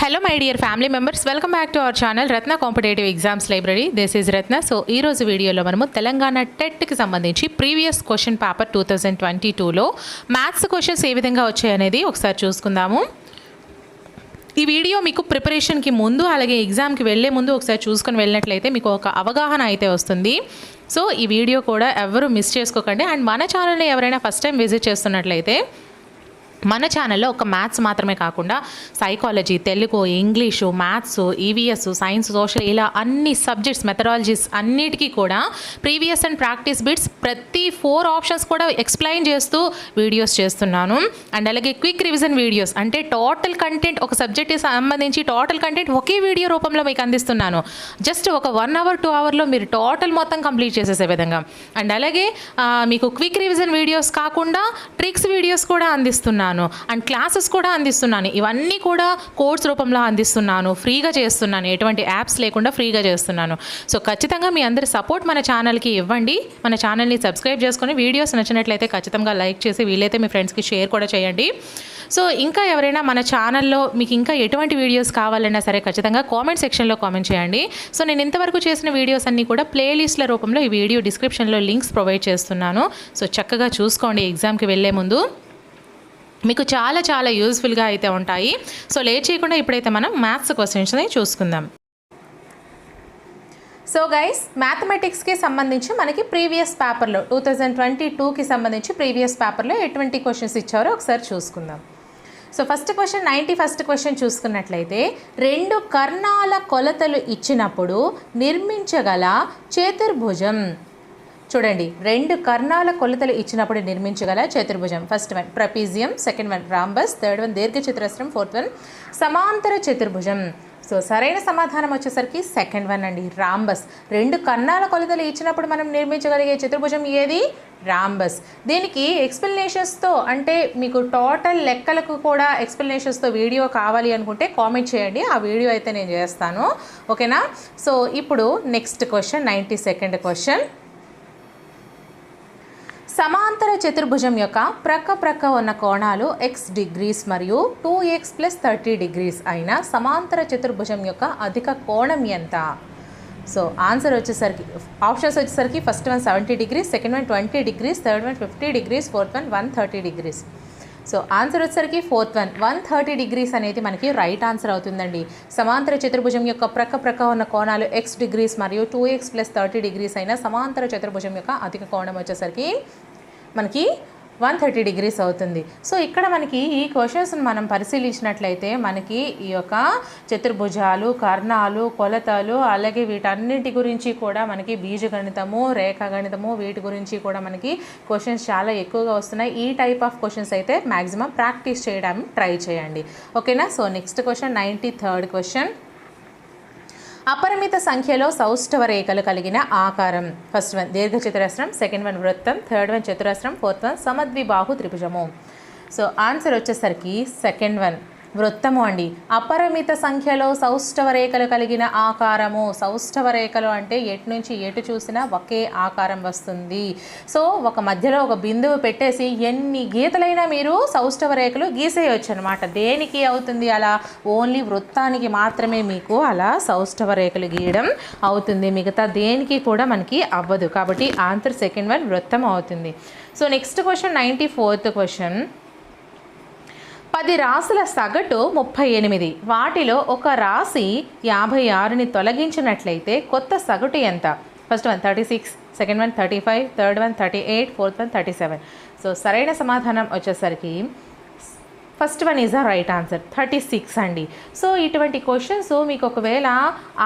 Hello my dear family members welcome back to our channel Ratna competitive exams library this is Ratna so ఈ రోజు వీడియోలో మనము తెలంగాణ టెట్కి సంబంధించి previous question paper two thousand twenty టూలో maths questions ఏ విధంగా వచ్చాయనేది ఒకసారి చూసుకుందాము. ఈ వీడియో మీకు ప్రిపరేషన్కి ముందు అలాగే ఎగ్జామ్కి వెళ్ళే ముందు ఒకసారి చూసుకొని వెళ్ళినట్లయితే మీకు ఒక అవగాహన అయితే వస్తుంది. సో ఈ వీడియో కూడా ఎవరు మిస్ చేసుకోకండి. అండ్ మన ఛానల్ని ఎవరైనా ఫస్ట్ టైం విజిట్ చేస్తున్నట్లయితే మన ఛానల్లో ఒక మ్యాథ్స్ మాత్రమే కాకుండా psychology Telugu English maths EVS science social ఇలా అన్ని సబ్జెక్ట్స్ మెథడాలజీస్ అన్నిటికీ కూడా ప్రీవియస్ అండ్ ప్రాక్టీస్ బిట్స్ ప్రతి ఫోర్ ఆప్షన్స్ కూడా ఎక్స్ప్లెయిన్ చేస్తూ వీడియోస్ చేస్తున్నాను. అండ్ అలాగే క్విక్ రివిజన్ వీడియోస్ అంటే టోటల్ కంటెంట్ ఒక సబ్జెక్ట్కి సంబంధించి టోటల్ కంటెంట్ ఒకే వీడియో రూపంలో మీకు అందిస్తున్నాను. జస్ట్ ఒక వన్ అవర్ టూ అవర్లో మీరు టోటల్ మొత్తం కంప్లీట్ చేసేసే విధంగా. అండ్ అలాగే మీకు క్విక్ రివిజన్ వీడియోస్ కాకుండా ట్రిక్స్ వీడియోస్ కూడా అందిస్తున్నాను. అండ్ క్లాసెస్ కూడా అందిస్తున్నాను. ఇవన్నీ కూడా కోర్స్ రూపంలో అందిస్తున్నాను. ఫ్రీగా చేస్తున్నాను. ఎటువంటి యాప్స్ లేకుండా ఫ్రీగా చేస్తున్నాను. సో ఖచ్చితంగా మీ అందరి సపోర్ట్ మన ఛానల్కి ఇవ్వండి. మన ఛానల్ని సబ్స్క్రైబ్ చేసుకొని వీడియోస్ నచ్చినట్లయితే ఖచ్చితంగా లైక్ చేసి వీలైతే మీ ఫ్రెండ్స్కి షేర్ కూడా చేయండి. సో ఇంకా ఎవరైనా మన ఛానల్లో మీకు ఇంకా ఎటువంటి వీడియోస్ కావాలన్నా సరే ఖచ్చితంగా కామెంట్ సెక్షన్లో కామెంట్ చేయండి. సో నేను ఇంతవరకు చేసిన వీడియోస్ అన్నీ కూడా ప్లేలిస్ట్ల రూపంలో ఈ వీడియో డిస్క్రిప్షన్లో లింక్స్ ప్రొవైడ్ చేస్తున్నాను. సో చక్కగా చూసుకోండి ఎగ్జామ్కి వెళ్ళే ముందు. మీకు చాలా చాలా యూస్ఫుల్గా అయితే ఉంటాయి. సో లేట్ చేయకుండా ఇప్పుడైతే మనం మ్యాథ్స్ క్వశ్చన్స్ని చూసుకుందాం. సో గైస్ మ్యాథమెటిక్స్కి సంబంధించి మనకి ప్రీవియస్ పేపర్లో టూ థౌజండ్ ట్వంటీ టూకి సంబంధించి ప్రీవియస్ పేపర్లో ఎటువంటి క్వశ్చన్స్ ఇచ్చారో ఒకసారి చూసుకుందాం. So first question ninety first question చూసుకున్నట్లయితే రెండు కర్ణాల కొలతలు ఇచ్చినప్పుడు నిర్మించగల చేతుర్భుజం. చూడండి రెండు కర్ణాల కొలతలు ఇచ్చినప్పుడు నిర్మించగల చతుర్భుజం. First one trapezium second one rhombus third one దీర్ఘ చతురస్రం ఫోర్త్ వన్ సమాంతర చతుర్భుజం. సో సరైన సమాధానం వచ్చేసరికి సెకండ్ వన్ అండి రాంబస్ రెండు కర్ణాల కొలతలు ఇచ్చినప్పుడు మనం నిర్మించగలిగే చతుర్భుజం ఏది? రాంబస్ దీనికి ఎక్స్ప్లెనేషన్స్తో అంటే మీకు టోటల్ లెక్కలకు కూడా ఎక్స్ప్లెనేషన్స్తో వీడియో కావాలి అనుకుంటే కామెంట్ చేయండి. ఆ వీడియో అయితే నేను చేస్తాను. ఓకేనా సో ఇప్పుడు next question ninety second question సమాంతర చతుర్భుజం యొక్క ప్రక్క ప్రక్క ఉన్న కోణాలు ఎక్స్ డిగ్రీస్ మరియు two X plus thirty degrees అయిన సమాంతర చతుర్భుజం యొక్క అధిక కోణం ఎంత? సో ఆన్సర్ వచ్చేసరికి ఆప్షన్స్ వచ్చేసరికి first one seventy degrees second one twenty degrees third one fifty degrees fourth one one thirty degrees so answer వచ్చేసరికి fourth one one thirty degrees అనేది మనకి రైట్ ఆన్సర్ అవుతుందండి. సమాంతర చతుర్భుజం యొక్క ప్రక్క ప్రక్క ఉన్న కోణాలు ఎక్స్ డిగ్రీస్ మరియు two X plus thirty degrees అయిన సమాంతర చతుర్భుజం యొక్క అధిక కోణం వచ్చేసరికి మనకి వన్ థర్టీ డిగ్రీస్ అవుతుంది. సో ఇక్కడ మనకి ఈ క్వశ్చన్స్ని మనం పరిశీలించినట్లయితే మనకి ఈ యొక్క చతుర్భుజాలు కర్ణాలు కొలతలు అలాగే వీటన్నిటి గురించి కూడా మనకి బీజగణితము రేఖాగణితము వీటి గురించి కూడా మనకి క్వశ్చన్స్ చాలా ఎక్కువగా వస్తున్నాయి. ఈ టైప్ ఆఫ్ క్వశ్చన్స్ అయితే మ్యాక్సిమం ప్రాక్టీస్ చేయడానికి ట్రై చేయండి. ఓకేనా? So next question ninety third question. అపరిమిత సంఖ్యలో సౌష్ఠవ రేఖలు కలిగిన ఆకారం. ఫస్ట్ వన్ దీర్ఘ చతురస్రం సెకండ్ వన్ వృత్తం థర్డ్ వన్ చతురస్రం ఫోర్త్ వన్ సమద్విబాహు త్రిభుజము. సో ఆన్సర్ వచ్చేసరికి సెకండ్ వన్ వృత్తము అండి. అపరిమిత సంఖ్యలో సౌష్ఠవ రేఖలు కలిగిన ఆకారము. సౌష్ఠవ రేఖలు అంటే ఎటు నుంచి ఎటు చూసినా ఒకే ఆకారం వస్తుంది. సో ఒక మధ్యలో ఒక బిందువు పెట్టేసి ఎన్ని గీతలైనా మీరు సౌష్ఠవ రేఖలు గీసేయచ్చు అనమాట దేనికి అవుతుంది అలా? ఓన్లీ వృత్తానికి మాత్రమే మీకు అలా సౌష్ఠవ రేఖలు గీయడం అవుతుంది. మిగతా దేనికి కూడా మనకి అవ్వదు. కాబట్టి ఆన్సర్ సెకండ్ వన్ వృత్తం అవుతుంది. So next question ninety fourth question. పది రాసుల సగటు ముప్పై ఎనిమిది. వాటిలో ఒక రాశి యాభై ఆరుని తొలగించినట్లయితే కొత్త సగటు ఎంత? First one thirty six second one thirty five third one thirty eight fourth one thirty seven so సరైన సమాధానం వచ్చేసరికి first one is a right answer thirty six అండి. సో ఇటువంటి క్వశ్చన్స్ మీకు ఒకవేళ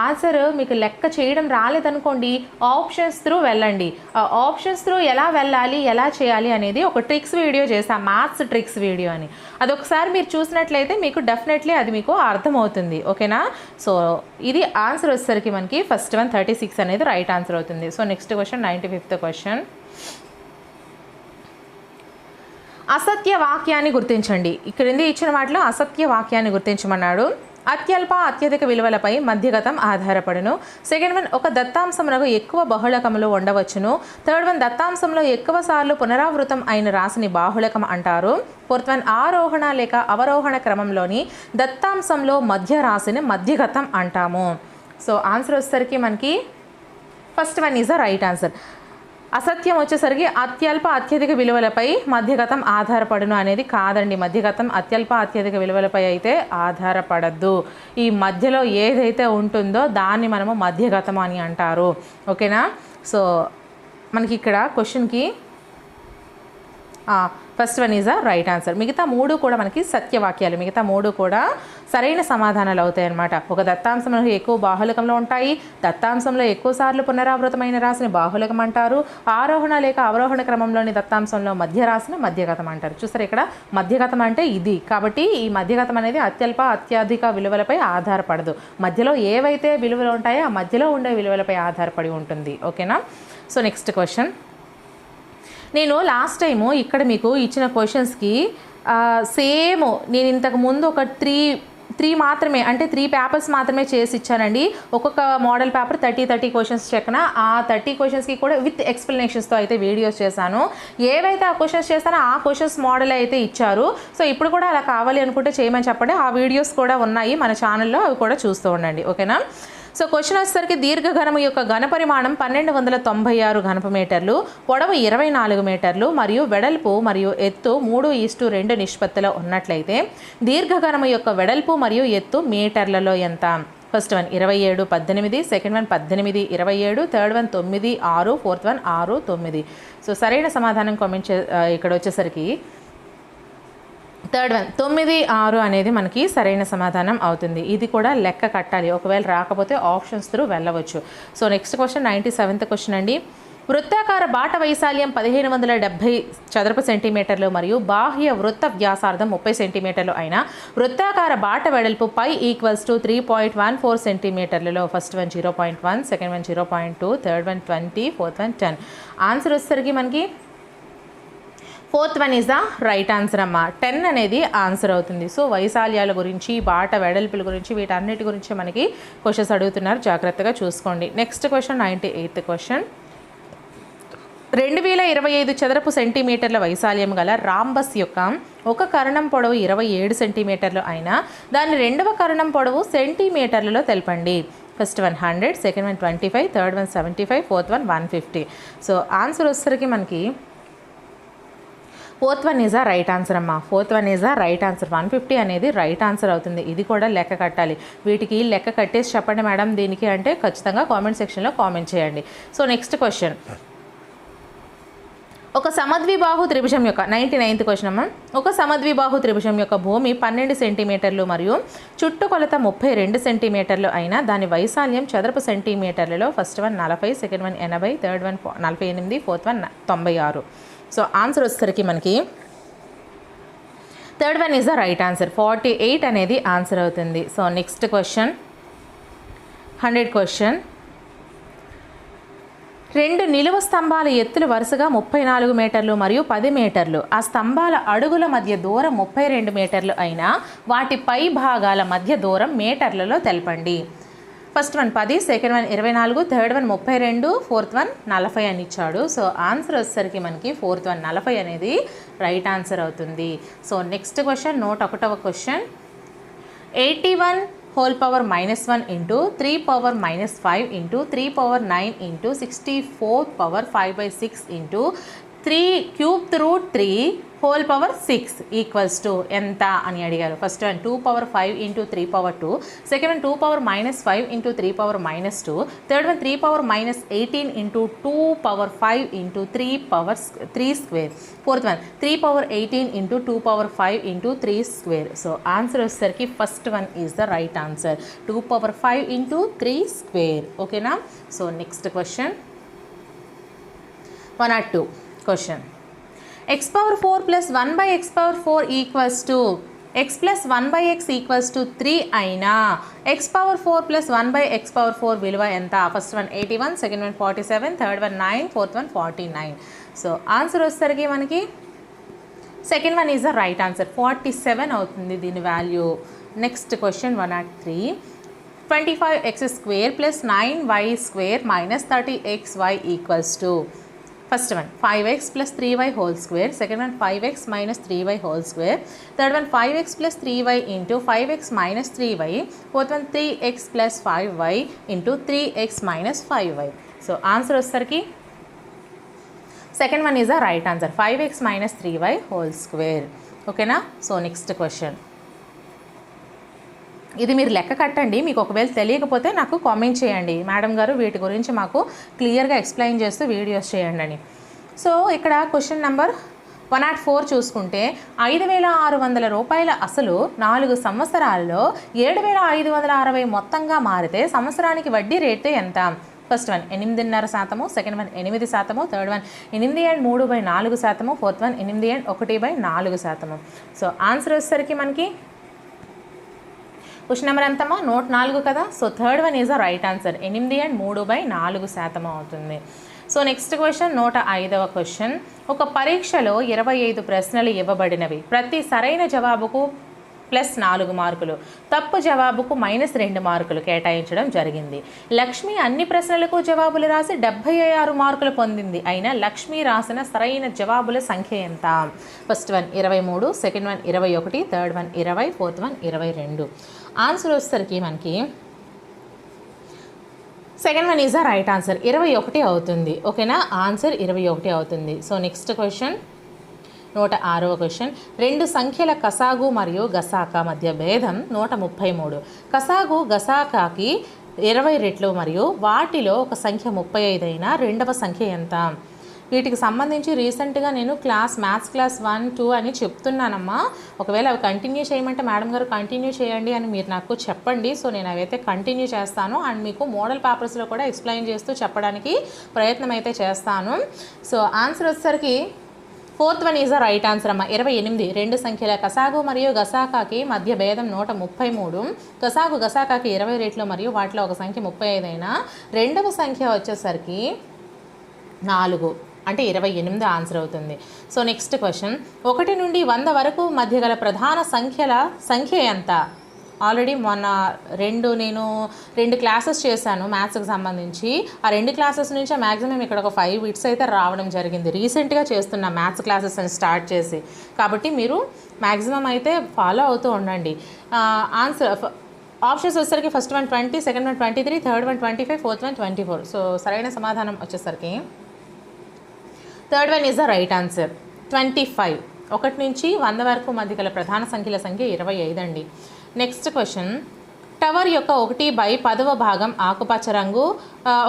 ఆన్సర్ మీకు లెక్క చేయడం రాలేదనుకోండి ఆప్షన్స్ త్రూ వెళ్ళండి. Uh, ఆప్షన్స్ త్రూ ఎలా వెళ్ళాలి ఎలా చేయాలి అనేది ఒక ట్రిక్స్ వీడియో చేసాను మ్యాథ్స్ ట్రిక్స్ వీడియో అని. అదొకసారి మీరు చూసినట్లయితే మీకు డెఫినెట్లీ అది మీకు అర్థమవుతుంది ఓకేనా? సో ఇది ఆన్సర్ వచ్చేసరికి మనకి ఫస్ట్ వన్ థర్టీ సిక్స్ అనేది రైట్ ఆన్సర్ అవుతుంది. So next question ninety fifth question అసత్య వాక్యాన్ని గుర్తించండి. క్రింది ఇచ్చిన వాటిలో అసత్య వాక్యాన్ని గుర్తించమన్నాడు. అత్యల్ప అత్యధిక విలువలపై మధ్యగతం ఆధారపడును. సెకండ్ వన్ ఒక దత్తాంశమునకు ఎక్కువ బహుళకములు ఉండవచ్చును. థర్డ్ వన్ దత్తాంశంలో ఎక్కువ సార్లు పునరావృతం అయిన రాశిని బాహుళకం అంటారు. ఫోర్త్ వన్ ఆరోహణ లేక అవరోహణ క్రమంలోని దత్తాంశంలో మధ్య రాశిని మధ్యగతం అంటాము. సో ఆన్సర్ వచ్చేసరికి మనకి first one is the right answer అసత్యం వచ్చేసరికి అత్యల్ప అత్యధిక విలువలపై మధ్యగతం ఆధారపడును అనేది కాదండి. మధ్యగతం అత్యల్ప అత్యధిక విలువలపై అయితే ఆధారపడద్దు. ఈ మధ్యలో ఏదైతే ఉంటుందో దాన్ని మనము మధ్యగతం అని అంటారు. ఓకేనా? సో మనకి ఇక్కడ క్వశ్చన్కి first one is a right answer మిగతా మూడు కూడా మనకి సత్యవాక్యాలు. మిగతా మూడు కూడా సరైన సమాధానాలు అవుతాయి అన్నమాట. ఒక దత్తాంశంలో ఎక్కువ బాహులకంలో ఉంటాయి. దత్తాంశంలో ఎక్కువ సార్లు పునరావృతమైన రాశిని బాహులకం అంటారు. ఆరోహణ లేక అవరోహణ క్రమంలోని దత్తాంశంలో మధ్య రాశిని మధ్యగతం అంటారు. చూసారు ఇక్కడ? మధ్యగతం అంటే ఇది. కాబట్టి ఈ మధ్యగతం అనేది అత్యల్ప అత్యధిక విలువలపై ఆధారపడదు. మధ్యలో ఏవైతే విలువలు ఉంటాయో ఆ మధ్యలో ఉండే విలువలపై ఆధారపడి ఉంటుంది. ఓకేనా? సో నెక్స్ట్ క్వశ్చన్ నేను లాస్ట్ టైము ఇక్కడ మీకు ఇచ్చిన క్వశ్చన్స్కి సేమ్ నేను ఇంతకు ముందు ఒక త్రీ త్రీ మాత్రమే అంటే త్రీ పేపర్స్ మాత్రమే చేసి ఇచ్చానండి. ఒక్కొక్క model paper thirty thirty questions చెక్కన ఆ థర్టీ క్వశ్చన్స్కి కూడా విత్ ఎక్స్ప్లెనేషన్స్తో అయితే వీడియోస్ చేశాను. ఏవైతే ఆ క్వశ్చన్స్ చేస్తానో ఆ క్వశ్చన్స్ మోడల్ అయితే ఇచ్చారు. సో ఇప్పుడు కూడా అలా కావాలి అనుకుంటే చేయమని చెప్పండి. ఆ వీడియోస్ కూడా ఉన్నాయి మన ఛానల్లో అవి కూడా చూస్తూ ఉండండి. ఓకేనా? సో క్వశ్చన్ వచ్చేసరికి దీర్ఘఘనము యొక్క ఘన పరిమాణం పన్నెండు వందల తొంభై ఆరు ఘనపు మీటర్లు పొడవు ఇరవై నాలుగు మీటర్లు మరియు వెడల్పు మరియు ఎత్తు మూడు ఈస్టు రెండు నిష్పత్తిలో ఉన్నట్లయితే దీర్ఘఘనము యొక్క వెడల్పు మరియు ఎత్తు మీటర్లలో ఎంత? ఫస్ట్ వన్ ఇరవై ఏడు పద్దెనిమిది సెకండ్ వన్ పద్దెనిమిది ఇరవై ఏడు థర్డ్ వన్ తొమ్మిది ఆరు ఫోర్త్ వన్ ఆరు తొమ్మిది. సో సరైన సమాధానం కామెంట్ చే ఇక్కడ వచ్చేసరికి థర్డ్ వన్. తొమ్మిది ఆరు అనేది మనకి సరైన సమాధానం అవుతుంది. ఇది కూడా లెక్క కట్టాలి. ఒకవేళ రాకపోతే ఆప్షన్స్ త్రూ వెళ్ళవచ్చు. So next question ninety seventh question అండి. వృత్తాకార బాట వైశాల్యం పదిహేను వందల డెబ్బై చదరపు సెంటీమీటర్లు మరియు బాహ్య వృత్త వ్యాసార్థం ముప్పై సెంటీమీటర్లు అయిన వృత్తాకార బాట వెడల్పు pi equals to three point one four సెంటీమీటర్లలో first one zero point one second one zero point two third one twenty fourth one ten. Answer వచ్చేసరికి మనకి fourth one is the right answer అమ్మ. టెన్ అనేది answer అవుతుంది. So వైశాల్యాల గురించి బాట వెడల్పుల గురించి వీటన్నిటి గురించి మనకి క్వశ్చన్స్ అడుగుతున్నారు. జాగ్రత్తగా చూసుకోండి. Next question ninety eighth question రెండు వేల ఇరవై ఐదు చదరపు సెంటీమీటర్ల వైశాల్యం గల రాంబస్ యొక్క ఒక కరణం పొడవు ఇరవై ఏడు సెంటీమీటర్లు అయినా దాని రెండవ కరణం పొడవు సెంటీమీటర్లలో తెలపండి. First one hundred second one twenty five third one seventy five fourth one one fifty so answer వచ్చేసరికి మనకి fourth one is a right answer అమ్మా. Fourth one is a right answer. One fifty అనేది right answer అవుతుంది. ఇది కూడా లెక్క కట్టాలి. వీటికి లెక్క కట్టేసి చెప్పండి మేడం దీనికి అంటే ఖచ్చితంగా కామెంట్ సెక్షన్లో కామెంట్ చేయండి. So next question. ఒక సమద్విబాహు త్రిభుజం యొక్క నైంటీ నైన్త్ క్వశ్చన్ అమ్మ. ఒక సమద్విబాహు త్రిభుజం యొక్క భూమి పన్నెండు సెంటీమీటర్లు మరియు చుట్టుకొలత ముప్పై రెండు సెంటీమీటర్లు అయినా దాని వైశాల్యం చదరపు సెంటీమీటర్లలో ఫస్ట్ వన్ నలభై సెకండ్ వన్ ఎనభై థర్డ్ వన్ నలభై ఎనిమిది ఫోర్త్ వన్ తొంభై ఆరు. సో ఆన్సర్ వచ్చేసరికి మనకి third one is the right answer forty eight అనేది ఆన్సర్ అవుతుంది. So next question hundred question రెండు నిలువ స్తంభాల ఎత్తులు వరుసగా ముప్పై నాలుగు మీటర్లు మరియు పది మీటర్లు. ఆ స్తంభాల అడుగుల మధ్య దూరం ముప్పై రెండు మీటర్లు అయినా వాటి పై భాగాల మధ్య దూరం మీటర్లలో తెలపండి. ఫస్ట్ వన్ పది సెకండ్ వన్ ఇరవై నాలుగు థర్డ్ వన్ ముప్పై రెండు ఫోర్త్ వన్ నలభై అని ఇచ్చాడు. సో ఆన్సర్ వచ్చేసరికి మనకి ఫోర్త్ వన్ నలభై అనేది రైట్ ఆన్సర్ అవుతుంది. సో నెక్స్ట్ క్వశ్చన్ నూట ఒకటవ question. Eighty one whole power minus one into three power minus five into three power nine into sixty four power five by six into three cube root three whole power six equals to ఎంత అని అడిగారు. First one two power five into three power two second one two power minus five into three power minus two third one three power minus eighteen into two power five into three power three square fourth one three power eighteen into two power five into three square so answer వచ్చేసరికి first one is the right answer two power five into three square ఓకేనా so next question one or two question x power four plus one by x power four equals to x plus one by x equals to three అయినా x power four plus one by x power four విలువ ఎంత? First one eighty one second one forty seven third one nine fourth one forty nine so answer వచ్చేసరికి మనకి? Second one is the right answer forty seven అవుతుంది దీని value next question one nought three twenty five x square plus nine y square minus thirty x y equals to first one five x plus three y whole square second one five x minus three y whole square third one five x plus three y into five x minus three y fourth one three x plus five y into three x minus five y so answer వచ్చేసరికి second one is the right answer five x minus three y whole square ఓకేనా so next question ఇది మీరు లెక్క కట్టండి మీకు ఒకవేళ తెలియకపోతే నాకు కామెంట్ చేయండి. మేడం గారు వీటి గురించి మాకు క్లియర్గా ఎక్స్ప్లెయిన్ చేస్తూ వీడియోస్ చేయండి అని. సో ఇక్కడ question number one nought four చూసుకుంటే ఐదు వేల ఆరు వందల రూపాయల అసలు నాలుగు సంవత్సరాల్లో ఏడు వేల ఐదు వందల అరవై మొత్తంగా మారితే సంవత్సరానికి వడ్డీ రేటు ఎంత? ఫస్ట్ వన్ ఎనిమిదిన్నర శాతము సెకండ్ వన్ ఎనిమిది శాతము థర్డ్ వన్ ఎనిమిది అండ్ మూడు బై నాలుగు శాతము ఫోర్త్ వన్ ఎనిమిది అండ్ ఒకటి బై నాలుగు శాతము. సో ఆన్సర్ వచ్చేసరికి మనకి క్వశ్చన్ నెంబర్ ఎంతమో నోట్ నాలుగు కదా? So third one is a right answer. ఎనిమిది అండ్ మూడు బై నాలుగు శాతం అవుతుంది. సో నెక్స్ట్ క్వశ్చన్ నూట ఐదవ క్వశ్చన్. ఒక పరీక్షలో ఇరవై ఐదు ప్రశ్నలు ఇవ్వబడినవి. ప్రతి సరైన జవాబుకు ప్లస్ నాలుగు మార్కులు. తప్పు జవాబుకు మైనస్ రెండు మార్కులు కేటాయించడం జరిగింది. లక్ష్మి అన్ని ప్రశ్నలకు జవాబులు రాసి డెబ్బై ఆరు మార్కులు పొందింది. అయినా లక్ష్మి రాసిన సరైన జవాబుల సంఖ్య ఎంత? ఫస్ట్ వన్ ఇరవై మూడు సెకండ్ వన్ ఇరవై ఒకటి థర్డ్ వన్ ఇరవై ఫోర్త్ వన్ ఇరవై రెండు. ఆన్సర్ వచ్చేసరికి మనకి second one is the right answer ఇరవై ఒకటి అవుతుంది. ఓకేనా ఆన్సర్ ఇరవై ఒకటి అవుతుంది. సో నెక్స్ట్ క్వశ్చన్ నూట ఆరవ క్వశ్చన్ రెండు సంఖ్యల కసాగు మరియు గసాక మధ్య భేదం నూట ముప్పై మూడు. కసాగు గసాకాకి ఇరవై రెట్లు మరియు వాటిలో ఒక సంఖ్య ముప్పై ఐదు అయినా రెండవ సంఖ్య ఎంత? వీటికి సంబంధించి రీసెంట్గా నేను class maths class one two అని చెప్తున్నానమ్మా. ఒకవేళ అవి కంటిన్యూ చేయమంటే మేడం గారు కంటిన్యూ చేయండి అని మీరు నాకు చెప్పండి. సో నేను అవైతే కంటిన్యూ చేస్తాను. అండ్ మీకు మోడల్ పేపర్స్లో కూడా ఎక్స్ప్లెయిన్ చేస్తూ చెప్పడానికి ప్రయత్నం అయితే చేస్తాను. సో ఆన్సర్ వచ్చేసరికి fourth one is the right answer అమ్మ. ఇరవై ఎనిమిది. రెండు సంఖ్యల కసాగు మరియు గసాకాకి మధ్య భేదం నూట ముప్పై మూడు. కసాగు గసాకాకి ఇరవై రేట్లు మరియు వాటిలో ఒక సంఖ్య ముప్పై ఐదైనా. రెండవ సంఖ్య వచ్చేసరికి నాలుగు. అంటే ఇరవై ఎనిమిది ఆన్సర్ అవుతుంది. So next question. ఒకటి నుండి వంద వరకు మధ్య గల ప్రధాన సంఖ్యల సంఖ్య ఎంత? ఆల్రెడీ మొన్న రెండు నేను రెండు క్లాసెస్ చేశాను మ్యాథ్స్కి సంబంధించి. ఆ రెండు క్లాసెస్ నుంచి మ్యాక్సిమం ఇక్కడ ఒక ఫైవ్ బిట్స్ అయితే రావడం జరిగింది. రీసెంట్గా చేస్తున్న మ్యాథ్స్ క్లాసెస్ అని స్టార్ట్ చేసి. కాబట్టి మీరు మ్యాక్సిమం అయితే ఫాలో అవుతూ ఉండండి. ఆన్సర్ ఆప్షన్స్ వచ్చేసరికి first one twenty second one twenty three third one twenty five fourth one twenty four. So సరైన సమాధానం వచ్చేసరికి third one is the right answer twenty five ఒకటి నుంచి వంద వరకు మధ్య గల ప్రధాన సంఖ్యల సంఖ్య ఇరవై ఐదు అండి. నెక్స్ట్ క్వశ్చన్ టవర్ యొక్క ఒకటి బై పదవ భాగం ఆకుపచ్చ రంగు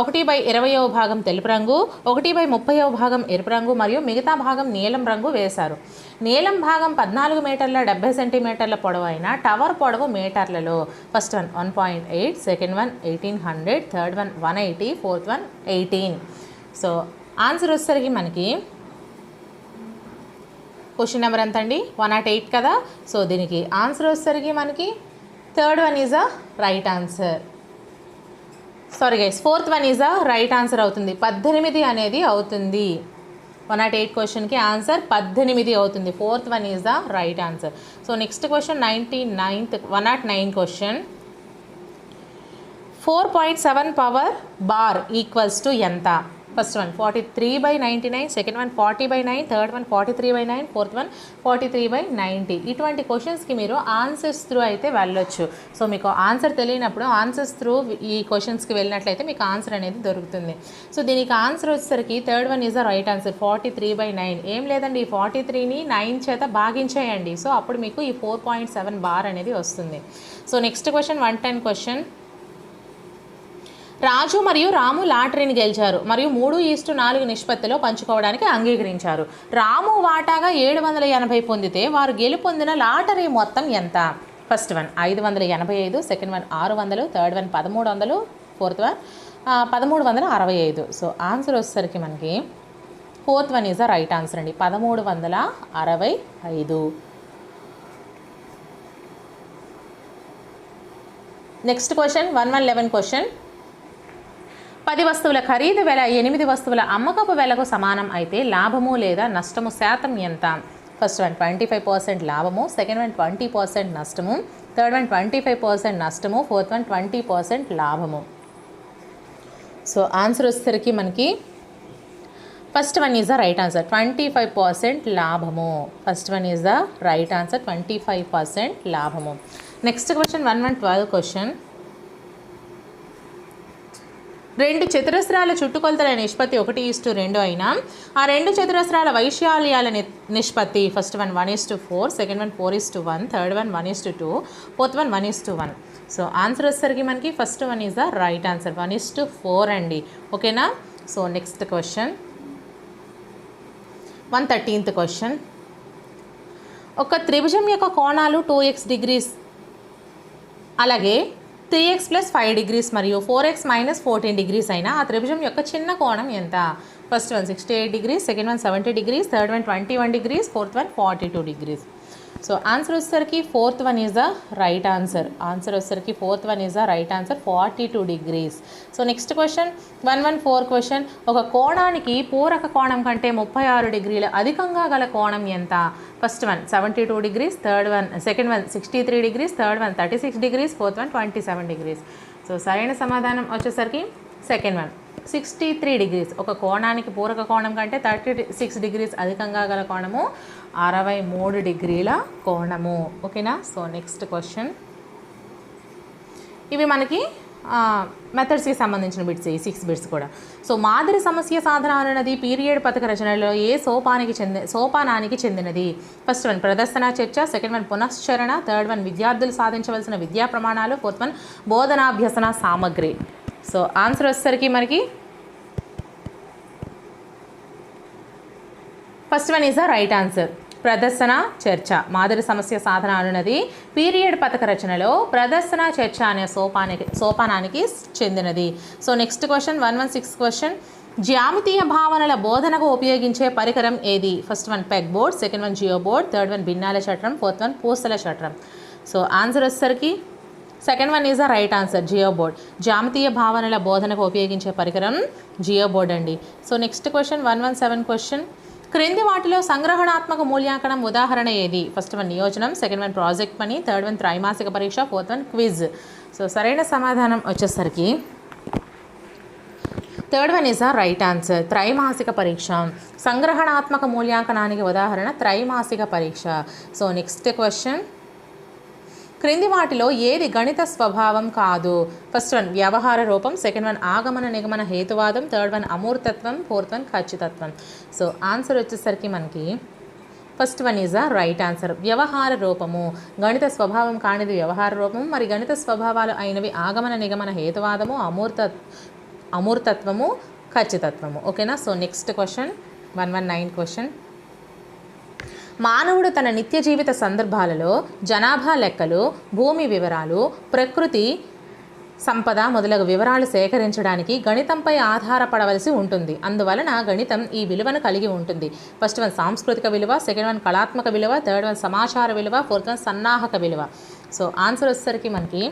ఒకటి బై ఇరవయవ భాగం తెలుపు రంగు ఒకటి బై ముప్పైవ భాగం ఎరుపు రంగు మరియు మిగతా భాగం నీలం రంగు వేశారు. నీలం భాగం పద్నాలుగు మీటర్ల డెబ్బై సెంటీమీటర్ల పొడవు అయిన టవర్ పొడవు మీటర్లలో first one one point eight second one eighteen hundred third one one eighty fourth one eighteen so answer వచ్చేసరికి మనకి క్వశ్చన్ నెంబర్ ఎంత అండి వన్ నాట్ ఎయిట్ కదా? సో దీనికి ఆన్సర్ వచ్చేసరికి మనకి third one is a right answer sorry guys fourth one is a right answer అవుతుంది. పద్దెనిమిది అనేది అవుతుంది. వన్ నాట్ ఎయిట్ క్వశ్చన్కి ఆన్సర్ పద్దెనిమిది అవుతుంది. Fourth one is the right answer so next question ninety ninth one nought nine question four point seven power bar equals to ఎంత? First one forty three by ninety nine second one forty by nine third one forty three by nine fourth one forty three by ninety. ఇటువంటి క్వశ్చన్స్కి మీరు answers through అయితే వెళ్ళొచ్చు. So మీకు answer తెలియనప్పుడు answers through ఈ క్వశ్చన్స్కి వెళ్ళినట్లయితే మీకు ఆన్సర్ అనేది దొరుకుతుంది. సో దీనికి ఆన్సర్ వచ్చేసరికి third one is the right answer forty three by nine. ఏం లేదండి ఈ ఫార్టీ త్రీని నైన్ చేత భాగించేయండి. సో అప్పుడు మీకు ఈ ఫోర్ పాయింట్ సెవెన్ బార్ అనేది వస్తుంది. So next question one ten question. Raju మరియు రాము లాటరీని గెలిచారు మరియు మూడు ఈస్టు నాలుగు నిష్పత్తిలో పంచుకోవడానికి అంగీకరించారు. రాము వాటాగా ఏడు వందల ఎనభై పొందితే వారు గెలుపొందిన లాటరీ మొత్తం ఎంత? ఫస్ట్ వన్ ఐదు వందల ఎనభై ఐదు సెకండ్ వన్ ఆరు వందలు థర్డ్ వన్ పదమూడు వందలు ఫోర్త్ వన్ పదమూడు వందల అరవై ఐదు. సో ఆన్సర్ వచ్చేసరికి మనకి fourth one is the right answer అండి. పదమూడు వందల అరవై ఐదు. Next question one one eleven question. పది వస్తువుల ఖరీదు వెల ఎనిమిది వస్తువుల అమ్మకపు వెలకు సమానం అయితే లాభము లేదా నష్టము శాతం ఎంత? First one twenty five percent లాభము సెకండ్ వన్ ట్వంటీ పర్సెంట్ నష్టము third one twenty five percent నష్టము ఫోర్త్ వన్ ట్వంటీ పర్సెంట్ లాభము. సో ఆన్సర్ వచ్చేసరికి మనకి first one is the right answer twenty five percent లాభము. First one is the right answer twenty five percent లాభము. Next question one one twelve question రెండు చతురస్రాల చుట్టుకొలతల నిష్పత్తి ఒకటి ఈస్టు రెండు అయినా. ఆ రెండు చతురస్రాల వైశాల్యాల నిష్పత్తి first one one is to four second one four is to one third one one is to two fourth one one is to one. So answer వచ్చేసరికి మనకి first one is the right answer. One is to four అండి. ఓకేనా? So next question. One thirteenth question. ఒక త్రిభుజం యొక్క కోణాలు two x degrees. అలాగే three x plus five degrees మరియు four x minus fourteen degrees అయినా ఆ త్రిభుజం యొక్క చిన్న కోణం ఎంత? First one sixty eight degrees second one seventy degrees third one twenty one degrees fourth one forty two degrees. So answer వచ్చేసరికి fourth one is the right answer answer వచ్చేసరికి fourth one is the right answer forty two degrees so next question one one four question ఒక కోణానికి పూరక కోణం కంటే ముప్పై ఆరు డిగ్రీలు అధికంగా గల కోణం ఎంత? First one seventy two degrees third one second one sixty three degrees third one thirty six degrees fourth one twenty seven degrees so సరైన సమాధానం వచ్చేసరికి second one sixty three degrees ఒక కోణానికి పూరక కోణం కంటే థర్టీ సిక్స్ డిగ్రీస్ అధికంగా గల కోణము అరవై మూడు డిగ్రీల కోణము. ఓకేనా? సో నెక్స్ట్ క్వశ్చన్ ఇవి మనకి మెథడ్స్కి సంబంధించిన బిట్స్ ఈ సిక్స్ బిట్స్ కూడా. సో మాదిరి సమస్య సాధన అనేది పీరియడ్ పథక రచనలో ఏ సోపానికి చెంది సోపానానికి చెందినది? ఫస్ట్ వన్ ప్రదర్శన చర్చ. సెకండ్ వన్ పునశ్చరణ. థర్డ్ వన్ విద్యార్థులు సాధించవలసిన విద్యా ప్రమాణాలు. ఫోర్త్ వన్ బోధనాభ్యసన సామగ్రి. సో ఆన్సర్ వచ్చేసరికి మనకి first one is the right answer ప్రదర్శన చర్చ. మాదిరి సమస్య సాధన అనున్నది పీరియడ్ పథక రచనలో ప్రదర్శన చర్చ అనే సోపానికి సోపానానికి చెందినది. So next question one one six question జ్యామితీయ భావనల బోధనకు ఉపయోగించే పరికరం ఏది? First one pegboard second one geoboard third one భిన్నాల చట్రం ఫోర్త్ వన్ పూసల చట్రం సో ఆన్సర్ వచ్చేసరికి second one is the right answer geoboard జామతీయ భావనల బోధనకు ఉపయోగించే పరికరం జియో బోర్డ్ అండి. So next question one one seven question క్రింది వాటిలో సంగ్రహణాత్మక మూల్యాంకనం ఉదాహరణ ఏది? ఫస్ట్ వన్ నియోజనం. సెకండ్ వన్ ప్రాజెక్ట్ పని థర్డ్ వన్ త్రైమాసిక పరీక్ష. ఫోర్త్ వన్ క్విజ్ సో సరైన సమాధానం వచ్చేసరికి third one is a right answer త్రైమాసిక పరీక్ష. సంగ్రహణాత్మక మూల్యాంకనానికి ఉదాహరణ త్రైమాసిక పరీక్ష. సో నెక్స్ట్ క్వశ్చన్ క్రింది వాటిలో ఏది గణిత స్వభావం కాదు? ఫస్ట్ వన్ వ్యవహార రూపం. సెకండ్ వన్ ఆగమన నిగమన హేతువాదం. థర్డ్ వన్ అమూర్తత్వం. ఫోర్త్ వన్ ఖచ్చితత్వం. సో ఆన్సర్ వచ్చేసరికి మనకి first one is the right answer వ్యవహార రూపము. గణిత స్వభావం కానిది వ్యవహార రూపము. మరి గణిత స్వభావాలు అయినవి ఆగమన నిగమన హేతువాదము అమూర్త అమూర్తత్వము ఖచ్చితత్వము. ఓకేనా so next question one one nine question మానవుడు తన నిత్య జీవిత సందర్భాలలో జనాభా లెక్కలు భూమి వివరాలు ప్రకృతి సంపద మొదలగు వివరాలు సేకరించడానికి గణితంపై ఆధారపడవలసి ఉంటుంది. అందువలన గణితం ఈ విలువను కలిగి ఉంటుంది. ఫస్ట్ వన్ సాంస్కృతిక విలువ సెకండ్ వన్ కళాత్మక విలువ థర్డ్ వన్ సమాచార విలువ ఫోర్త్ వన్ సన్నాహక విలువ. సో ఆన్సర్ వచ్చేసరికి మనకి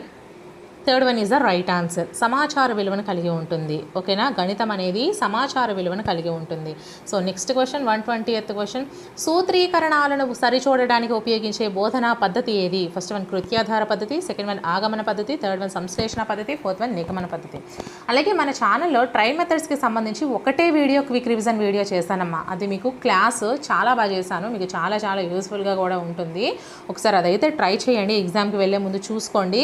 third one is the right answer సమాచార విలువను కలిగి ఉంటుంది. ఓకేనా? గణితం అనేది సమాచార విలువను కలిగి ఉంటుంది. So next question one twentieth question సూత్రీకరణాలను సరిచూడడానికి ఉపయోగించే బోధనా పద్ధతి ఏది? ఫస్ట్ వన్ కృత్యాధార పద్ధతి. సెకండ్ వన్ ఆగమన పద్ధతి. థర్డ్ వన్ సంశ్లేషణ పద్ధతి. ఫోర్త్ వన్ నిగమన పద్ధతి. అలాగే మన ఛానల్లో ట్రై మెథడ్స్కి సంబంధించి ఒకటే వీడియో క్విక్ రివిజన్ వీడియో చేశానమ్మా. అది మీకు క్లాస్ చాలా బాగా చేశాను. మీకు చాలా చాలా యూస్ఫుల్గా కూడా ఉంటుంది. ఒకసారి అదైతే ట్రై చేయండి. ఎగ్జామ్కి వెళ్ళే ముందు చూసుకోండి.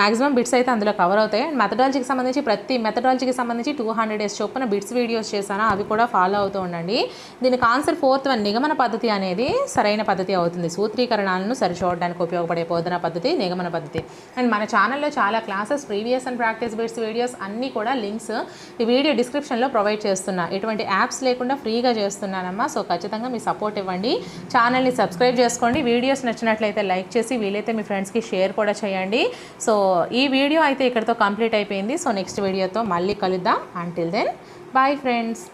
మ్యాక్సిమం బిట్స్ అయితే అందులో కవర్ అవుతాయి. అండ్ మెథడాలజీకి సంబంధించి ప్రతి మెథడాలజీకి సంబంధించి టూ హండ్రెడ్ డేస్ చొప్పున బిట్స్ వీడియోస్ చేశాను. అవి కూడా ఫాలో అవుతూ ఉండండి. దీనికి ఆన్సర్ ఫోర్త్ వన్ నిగమన పద్ధతి అనేది సరైన పద్ధతి అవుతుంది. సూత్రీకరణాలను సరిచూడడానికి ఉపయోగపడే బోధన పద్ధతి నిగమన పద్ధతి. అండ్ మన ఛానల్లో చాలా classes previous and practice bits videos అన్నీ కూడా లింక్స్ ఈ వీడియో డిస్క్రిప్షన్లో ప్రొవైడ్ చేస్తున్నా. ఎటువంటి యాప్స్ లేకుండా ఫ్రీగా చేస్తున్నానమ్మా. సో ఖచ్చితంగా మీ సపోర్ట్ ఇవ్వండి. ఛానల్ని సబ్స్క్రైబ్ చేసుకోండి. వీడియోస్ నచ్చినట్లయితే లైక్ చేసి వీలైతే మీ ఫ్రెండ్స్కి షేర్ కూడా చేయండి. సో ఈ వీడియో అయితే ఇక్కడితో కంప్లీట్ అయిపోయింది. సో నెక్స్ట్ వీడియోతో మళ్ళీ కలుద్దాం. Until then bye friends